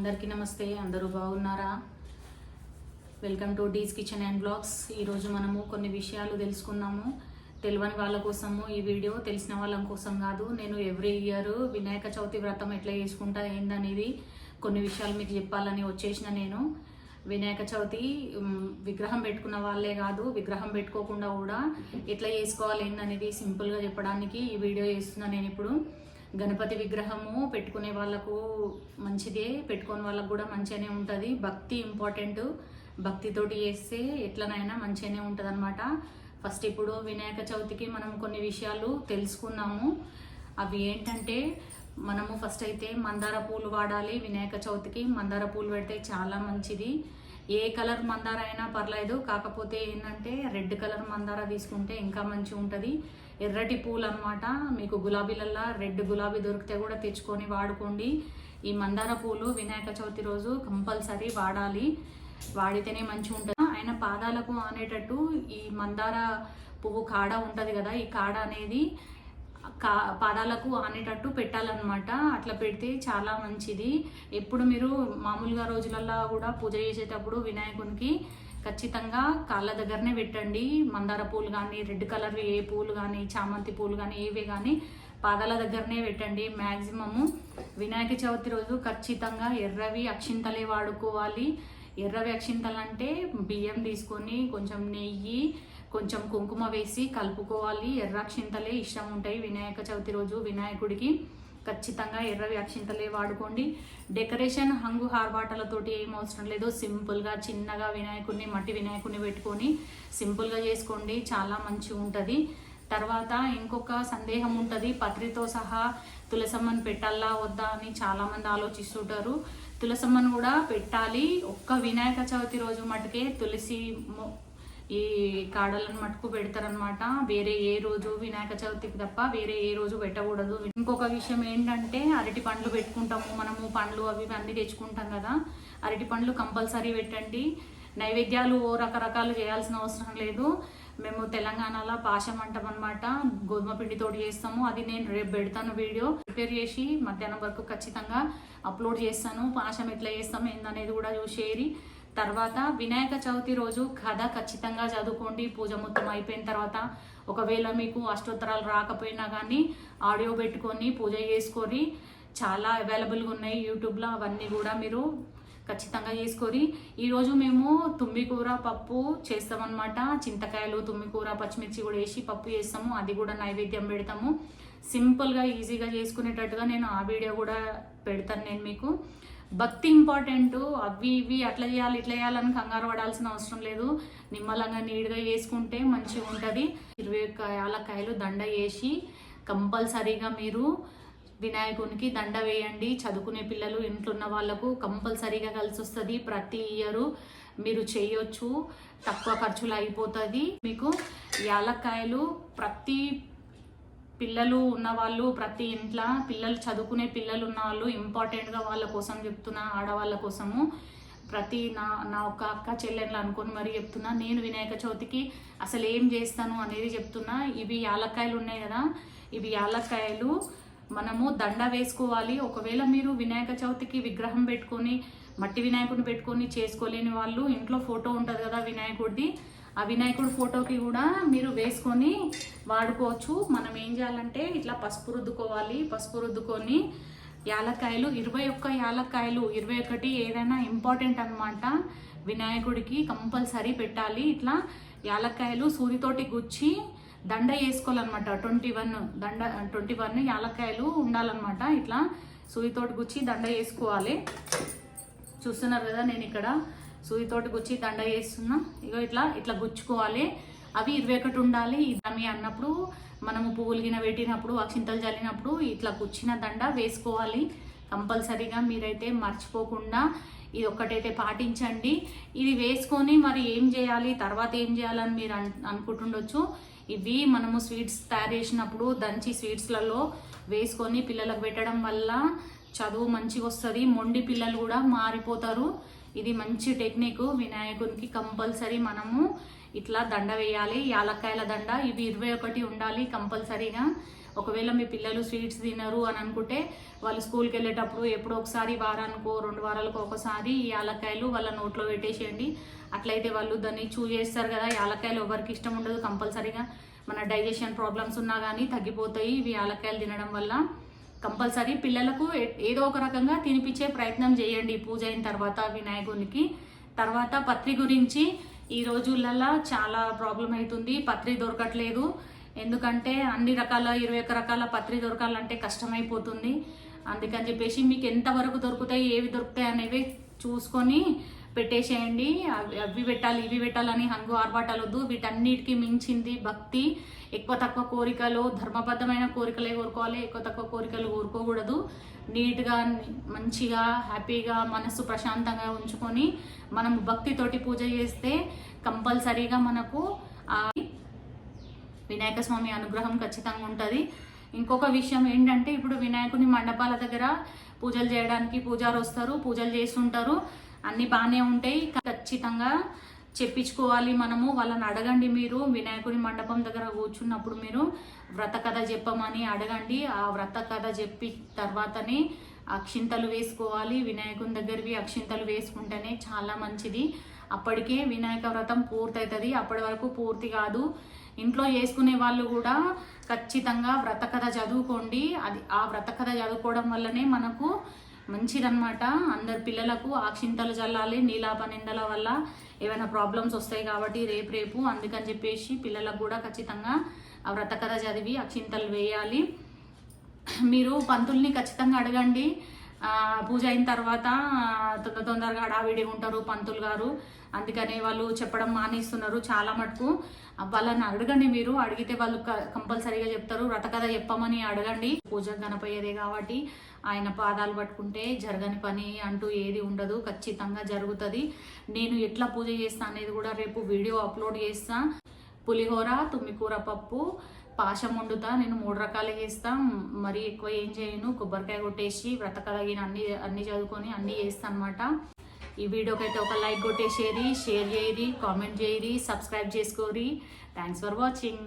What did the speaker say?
అందరికీ నమస్తే అందరూ బాగున్నారా? Welcome to Dee's kitchen and blogs ఈరోజు మనము కొన్ని విషయాలు తెలుసుకున్నాము తెలియని వాళ్ళ కోసము ఈ వీడియో తెలిసిన వాళ్ళ కోసం కాదు. నేను ఎవ్రీ ఇయర్ వినాయక చవితి వ్రతం ఎట్లా చేసుకుంటా ఏందనేది కొన్ని విషయాలు మీకు చెప్పాలని వచ్చేసిన నేను. వినాయక చవితి విగ్రహం పెట్టుకున్న వాళ్ళే కాదు విగ్రహం పెట్టుకోకుండా కూడా ఎట్లా చేసుకోవాలి ఏందనేది సింపుల్గా చెప్పడానికి ఈ వీడియో చేస్తున్నా నేను ఇప్పుడు. గణపతి విగ్రహము పెట్టుకునే వాళ్ళకు మంచిదే పెట్టుకునే వాళ్ళకు కూడా మంచిగానే ఉంటుంది. భక్తి ఇంపార్టెంట్ భక్తితోటి చేస్తే ఎట్లనైనా మంచిగానే ఉంటుంది అనమాట ఫస్ట్ ఇప్పుడు వినాయక చవితికి మనం కొన్ని విషయాలు తెలుసుకున్నాము. అవి ఏంటంటే మనము ఫస్ట్ అయితే మందార పూలు వాడాలి. వినాయక చవితికి మందార పూలు పెడితే చాలా మంచిది. ఏ కలర్ మందార అయినా పర్లేదు. కాకపోతే ఏంటంటే రెడ్ కలర్ మందార తీసుకుంటే ఇంకా మంచిగా ఉంటుంది ఎర్రటి పూలు అనమాట మీకు గులాబీలల్లా రెడ్ గులాబీ దొరికితే కూడా తెచ్చుకొని వాడుకోండి. ఈ మందార పూలు వినాయక చవితి రోజు కంపల్సరీ వాడాలి. వాడితేనే మంచిగా ఉంటుంది ఆయన పాదాలకు ఆనేటట్టు ఈ మందార పువ్వు కాడ ఉంటుంది కదా ఈ కాడ అనేది కా పాదాలకు ఆనేటట్టు పెట్టాలన్నమాట. అట్లా పెడితే చాలా మంచిది. ఎప్పుడు మీరు మామూలుగా రోజులల్లో కూడా పూజ చేసేటప్పుడు వినాయకునికి ఖచ్చితంగా కాళ్ళ దగ్గరనే పెట్టండి. మందార పూలు కానీ రెడ్ కలర్ ఏ పూలు కానీ చామంతి పూలు కానీ ఏవి కానీ పాదాల దగ్గరనే పెట్టండి. మ్యాక్సిమము వినాయక చవితి రోజు ఖచ్చితంగా ఎర్రవి అక్షింతలే వాడుకోవాలి. ఎర్రవి అక్షింతలు అంటే బియ్యం తీసుకొని కొంచెం నెయ్యి కొంచెం కుంకుమ వేసి కలుపుకోవాలి. ఎర్ర అక్షింతలే ఇష్టం ఉంటాయి వినాయక చవితి రోజు వినాయకుడికి. ఖచ్చితంగా ఎర్రవి అక్షింతలే వాడుకోండి. డెకరేషన్ హంగు హార్బాటలతోటి ఏం అవసరం లేదు. సింపుల్గా చిన్నగా వినాయకుడిని మట్టి వినాయకుడిని పెట్టుకొని సింపుల్గా చేసుకోండి. చాలా మంచిగా ఉంటుంది. తర్వాత ఇంకొక సందేహం ఉంటుంది. పత్రితో సహా తులసమ్మని పెట్టాలా వద్దా అని చాలామంది ఆలోచిస్తుంటారు. తులసమ్మను కూడా పెట్టాలి. ఒక్క వినాయక చవితి రోజు మటుకే తులసి ఈ కాడలను మటుకు పెడతారనమాట వేరే ఏ రోజు వినాయక చవితికి తప్ప వేరే ఏ రోజు పెట్టకూడదు. ఇంకొక విషయం ఏంటంటే అరటి పండ్లు పెట్టుకుంటాము. మనము పండ్లు అవి అన్నీ తెచ్చుకుంటాం కదా. అరటి పండ్లు కంపల్సరీ పెట్టండి. నైవేద్యాలు ఓ రకరకాలు చేయాల్సిన అవసరం లేదు. మేము తెలంగాణలో పాశం అంటాం అనమాట గోధుమ పిండితోటి చేస్తాము. అది నేను రేపు పెడతాను వీడియో. ప్రిపేర్ చేసి మధ్యాహ్నం వరకు ఖచ్చితంగా అప్లోడ్ చేస్తాను. పాశం ఎట్లా చేస్తాము ఏందనేది కూడా చూసేరి తర్వాత వినాయక చవితి రోజు కథ ఖచ్చితంగా చదువుకోండి. పూజ మొత్తం అయిపోయిన తర్వాత ఒకవేళ మీకు అష్టోత్తరాలు రాకపోయినా కానీ ఆడియో పెట్టుకొని పూజ చేసుకొని చాలా అవైలబుల్గా ఉన్నాయి యూట్యూబ్లో అవన్నీ కూడా మీరు ఖచ్చితంగా చేసుకొని ఈరోజు మేము తుమ్మికూర పప్పు చేస్తామన్నమాట. చింతకాయలు తుమ్మికూర పచ్చిమిర్చి కూడా వేసి పప్పు చేస్తాము. అది కూడా నైవేద్యం పెడతాము. సింపుల్గా ఈజీగా చేసుకునేటట్టుగా నేను ఆ వీడియో కూడా పెడతాను నేను మీకు. భక్తి ఇంపార్టెంట్. అవి ఇవి అట్లా చేయాలి ఇట్లా చేయాలని కంగారు పడాల్సిన అవసరం లేదు. నిమ్మలంగా నీట్గా వేసుకుంటే మంచిగా ఉంటుంది. ఇరవై ఒక్క యాలక్కాయలు దండ వేసి కంపల్సరీగా మీరు వినాయకునికి దండ వేయండి. చదువుకునే పిల్లలు ఇంట్లో ఉన్న వాళ్ళకు కంపల్సరీగా కలిసి వస్తుంది ప్రతి ఇయరు. మీరు చేయొచ్చు. తక్కువ ఖర్చులు అయిపోతుంది. మీకు యాలక్కాయలు ప్రతి పిల్లలు ఉన్నవాళ్ళు ప్రతి ఇంట్లో పిల్లలు చదువుకునే పిల్లలు ఉన్న వాళ్ళు ఇంపార్టెంట్గా వాళ్ళ కోసం చెప్తున్నా ఆడవాళ్ళ కోసము. ప్రతి నా నా ఒక అక్క చెల్లెళ్ళు అనుకొని మరీ చెప్తున్నా. నేను వినాయక చవితికి అసలు ఏం చేస్తాను అనేది చెప్తున్నా. ఇవి యాలక్కాయలు ఉన్నాయి కదా ఇవి యాలక్కాయలు మనము దండ వేసుకోవాలి. ఒకవేళ మీరు వినాయక చవితికి విగ్రహం పెట్టుకొని మట్టి వినాయకుడిని పెట్టుకొని చేసుకోలేని వాళ్ళు ఇంట్లో ఫోటో ఉంటుంది కదా వినాయకుడిది ఆ వినాయకుడు ఫోటోకి కూడా మీరు వేసుకొని వాడుకోవచ్చు. మనం ఏం చేయాలంటే ఇట్లా పసుపు రుద్దుకోవాలి. పసుపు రుద్దుకొని యాలక్కాయలు ఇరవై ఒక్క యాలక్కాయలు ఇరవై ఒకటి ఏదైనా ఇంపార్టెంట్ అనమాట వినాయకుడికి కంపల్సరీ పెట్టాలి. ఇట్లా యాలక్కాయలు సూదితోటి గుచ్చి దండ వేసుకోవాలన్నమాట. ట్వంటీ వన్ దండ ట్వంటీ వన్ యాలక్కాయలు ఉండాలన్నమాట. ఇట్లా సూదితోటి గుచ్చి దండ వేసుకోవాలి. చూస్తున్నారు కదా నేను ఇక్కడ సూదితోటి గుచ్చి దండ చేస్తున్నా ఇగో ఇట్లా ఇట్లా గుచ్చుకోవాలి. అవి ఇరవై ఒకటి ఉండాలి. ఇదమి అన్నప్పుడు మనము పువ్వులు గిన పెట్టినప్పుడు అక్షింతలు చల్లినప్పుడు ఇట్లా గుచ్చిన దండ వేసుకోవాలి. కంపల్సరీగా మీరైతే మర్చిపోకుండా ఇది ఒక్కటైతే పాటించండి. ఇది వేసుకొని మరి ఏం చేయాలి? తర్వాత ఏం చేయాలని మీరు అనుకుంటుండొచ్చు. ఇవి మనము స్వీట్స్ తయారు చేసినప్పుడు దంచి స్వీట్స్లలో వేసుకొని పిల్లలకు పెట్టడం వల్ల చదువు మంచిగా వస్తుంది. మొండి పిల్లలు కూడా మారిపోతారు. ఇది మంచి టెక్నిక్. వినాయకునికి కంపల్సరీ మనము ఇట్లా దండ వేయాలి. యాలక్కాయల దండ ఇవి ఇరవై ఒకటి ఉండాలి కంపల్సరీగా. ఒకవేళ మీ పిల్లలు స్వీట్స్ తినరు అని అనుకుంటే వాళ్ళు స్కూల్కి వెళ్ళేటప్పుడు ఎప్పుడో ఒకసారి వారానికో రెండు వారాలకు ఒకసారి ఈ యాలక్కాయలు వాళ్ళ నోట్లో పెట్టేసేయండి. అట్లయితే వాళ్ళు దాన్ని చూ చేస్తారు కదా యాలక్కాయలు ఎవరికి ఇష్టం ఉండదు కంపల్సరీగా. మన డైజెషన్ ప్రాబ్లమ్స్ ఉన్నా కానీ తగ్గిపోతాయి ఇవి యాలక్కాయలు తినడం వల్ల. కంపల్సరీ పిల్లలకు ఏదో ఒక రకంగా తినిపించే ప్రయత్నం చేయండి. పూజ అయిన తర్వాత వినాయకునికి. తర్వాత పత్రి గురించి ఈ రోజులలో చాలా ప్రాబ్లం అవుతుంది పత్రి దొరకట్లేదు. ఎందుకంటే అన్ని రకాల ఇరవై ఒక్క రకాల పత్రి దొరకాలంటే కష్టమైపోతుంది. అందుకని చెప్పేసి మీకు ఎంతవరకు దొరుకుతాయి ఏవి దొరుకుతాయి అనేవి చూసుకొని పెట్టేసేయండి. అవి అవి పెట్టాలి ఇవి పెట్టాలని హంగు ఆర్భాటాలు వద్దు. వీటన్నిటికీ మించింది భక్తి. ఎక్కువ తక్కువ కోరికలు ధర్మబద్ధమైన కోరికలే కోరుకోవాలి. ఎక్కువ తక్కువ కోరికలు కోరుకోకూడదు. నీట్గా మంచిగా హ్యాపీగా మనసు ప్రశాంతంగా ఉంచుకొని మనం భక్తితోటి పూజ చేస్తే కంపల్సరీగా మనకు వినాయక స్వామి అనుగ్రహం ఖచ్చితంగా ఉంటుంది. ఇంకొక విషయం ఏంటంటే ఇప్పుడు వినాయకుని మండపాల దగ్గర పూజలు చేయడానికి పూజారు వస్తారు. పూజలు చేస్తుంటారు. అన్ని బాగానే ఉంటాయి. ఖచ్చితంగా చెప్పించుకోవాలి మనము. వాళ్ళని అడగండి మీరు. వినాయకుని మండపం దగ్గర కూర్చున్నప్పుడు మీరు వ్రత కథ చెప్పమని అడగండి. ఆ వ్రత కథ చెప్పి తర్వాతనే అక్షింతలు వేసుకోవాలి. వినాయకుని దగ్గరవి అక్షింతలు వేసుకుంటేనే చాలా మంచిది. అప్పటికే వినాయక వ్రతం పూర్తవుతుంది అప్పటి వరకు పూర్తి కాదు. ఇంట్లో చేసుకునే వాళ్ళు కూడా ఖచ్చితంగా వ్రత కథ చదువుకోండి. అది ఆ వ్రత కథ చదువుకోవడం వల్లనే మనకు మంచిదనమాట అందరు పిల్లలకు అక్షింతలు చల్లాలి నీలాప నిందల వల్ల ఏమైనా ప్రాబ్లమ్స్ వస్తాయి కాబట్టి రేపు రేపు అందుకని చెప్పేసి పిల్లలకు కూడా ఖచ్చితంగా ఆ చదివి అక్షింతలు వేయాలి. మీరు పంతుల్ని ఖచ్చితంగా అడగండి. పూజ అయిన తర్వాత తొందర తొందరగా హడావిడి ఉంటారు పంతులు గారు. అందుకనే వాళ్ళు చెప్పడం మానేస్తున్నారు చాలా మటుకు. వాళ్ళని అడగండి మీరు. అడిగితే వాళ్ళు క- కంపల్సరీగా చెప్తారు. వ్రత కథ చెప్పమని అడగండి. పూజ గణపయ్యేదే కాబట్టి ఆయన పాదాలు పట్టుకుంటే జరగని పని అంటూ ఏది ఉండదు. ఖచ్చితంగా జరుగుతుంది. నేను ఎట్లా పూజ చేస్తా అనేది కూడా రేపు వీడియో అప్లోడ్ చేస్తా. పులిహోర తుమ్మికూర పప్పు పాశం వండుతా నేను మూడు రకాలు చేస్తా. మరి ఎక్కువ ఏం చేయను. కొబ్బరికాయ కొట్టేసి వ్రతకలగిన అన్ని అన్ని చదువుకొని అన్నీ చేస్తాను అనమాట ఈ వీడియోకి అయితే ఒక లైక్ కొట్టేసేరి షేర్ చేయరి కామెంట్ చేయరి సబ్స్క్రైబ్ చేసుకోరి. Thanks for watching